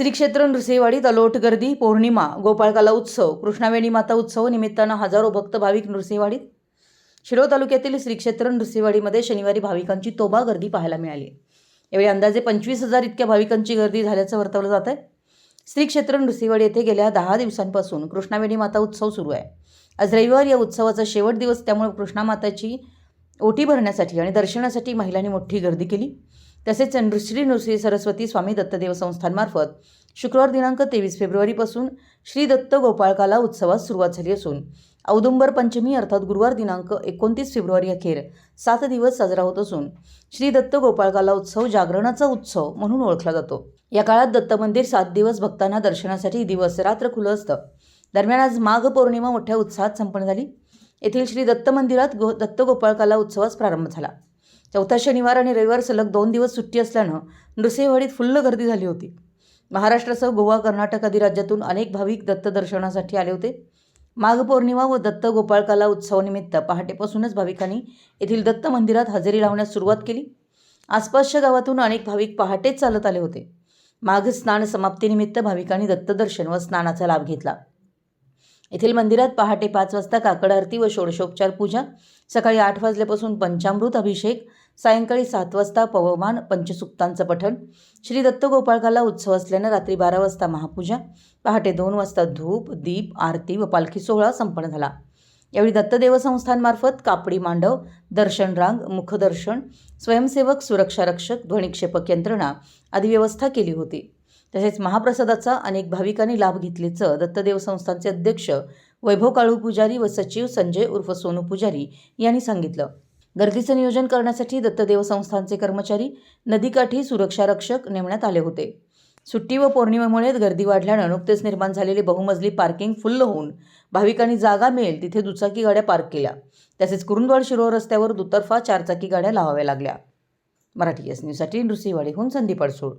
श्री क्षेत्र नृसिंहवाडी तलोट गर्दी पौर्णिमा गोपाळकाला उत्सव कृष्णावेणी माता उत्सव निमित्तानं हजारो भक्त भाविक नृसिंहवाडीत. शिरोळ तालुक्यातील श्री क्षेत्र नृसिंहवाडीमध्ये शनिवारी भाविकांची तोबा गर्दी पाहायला मिळाली. यावेळी अंदाजे पंचवीस हजार इतक्या भाविकांची गर्दी झाल्याचं वर्तवलं जात आहे श्री क्षेत्र नृसिंहवाडी येथे गेल्या दहा दिवसांपासून कृष्णावेणी माता उत्सव सुरू आहे. आज रविवार या उत्सवाचा शेवट दिवस त्यामुळे कृष्णा माताची ओटी भरण्यासाठी आणि दर्शनासाठी महिलांनी मोठी गर्दी केली. तसेच श्री नृश्री सरस्वती स्वामी दत्तदेव संस्थांमार्फत शुक्रवार दिनांक तेवीस फेब्रुवारीपासून श्री दत्त गोपाळकाला उत्सवास सुरुवात झाली असून औदुंबर पंचमी अर्थात गुरुवार दिनांक एकोणतीस फेब्रुवारी अखेर सात दिवस साजरा होत असून श्री दत्त गोपाळकाला उत्सव जागरणाचा उत्सव म्हणून ओळखला जातो. या काळात दत्त मंदिर सात दिवस भक्तांना दर्शनासाठी दिवस रात्र खुलं असतं. दरम्यान आज माघ पौर्णिमा मोठ्या उत्साहात संपन्न झाली. येथील श्री दत्त मंदिरात गो दत्त गोपाळकाला उत्सवास प्रारंभ झाला. चौथा शनिवार आणि रविवार सलग दोन दिवस सुट्टी असल्यानं नृसिंहवाडीत फुल्ल गर्दी झाली होती. महाराष्ट्रासह गोवा कर्नाटक आदी राज्यातून अनेक भाविक दत्त दर्शनासाठी आले होते. माघ पौर्णिमा व दत्त गोपाळकाला उत्सवानिमित्त पहाटेपासूनच भाविकांनी येथील दत्त मंदिरात हजेरी लावण्यास सुरुवात केली. आसपासच्या गावातून अनेक भाविक पहाटेच चालत आले होते. माघ स्नान समाप्तीनिमित्त भाविकांनी दत्तदर्शन व स्नानाचा लाभ घेतला. येथील मंदिरात पहाटे पाच वाजता काकड आरती व षोडशोपचार पूजा सकाळी आठ वाजल्यापासून पंचामृत अभिषेक सायंकाळी सात वाजता पवमान पंचसुक्तांचं पठण श्री दत्त गोपाळकाला उत्सव असल्यानं रात्री बारा वाजता महापूजा पहाटे दोन वाजता धूप दीप आरती व पालखी सोहळा संपन्न झाला. यावेळी दत्तदेव संस्थांमार्फत कापडी मांडव दर्शन रांग मुखदर्शन स्वयंसेवक सुरक्षा रक्षक ध्वनिक्षेपक यंत्रणा आदी व्यवस्था केली होती. तसेच महाप्रसादाचा अनेक भाविकांनी लाभ घेतल्याचं दत्तदेव संस्थांचे अध्यक्ष वैभव काळू पुजारी व सचिव संजय उर्फ सोनू पुजारी यांनी सांगितलं. गर्दीचं नियोजन करण्यासाठी दत्तदेव संस्थांचे कर्मचारी नदीकाठी सुरक्षा रक्षक नेमण्यात आले होते. सुट्टी व पौर्णिमेमुळे गर्दी वाढल्यानं नुकतेच निर्माण झालेले बहुमजली पार्किंग फुल्ल होऊन भाविकांनी जागा मिळेल तिथे दुचाकी गाड्या पार्क केल्या. तसेच कुरुंदवाड शिरोळ रस्त्यावर दुतर्फा चारचाकी गाड्या लावाव्या लागल्या. मराठी एस न्यूजसाठी नृसिंहवाडीहून संदीप अडसूळ.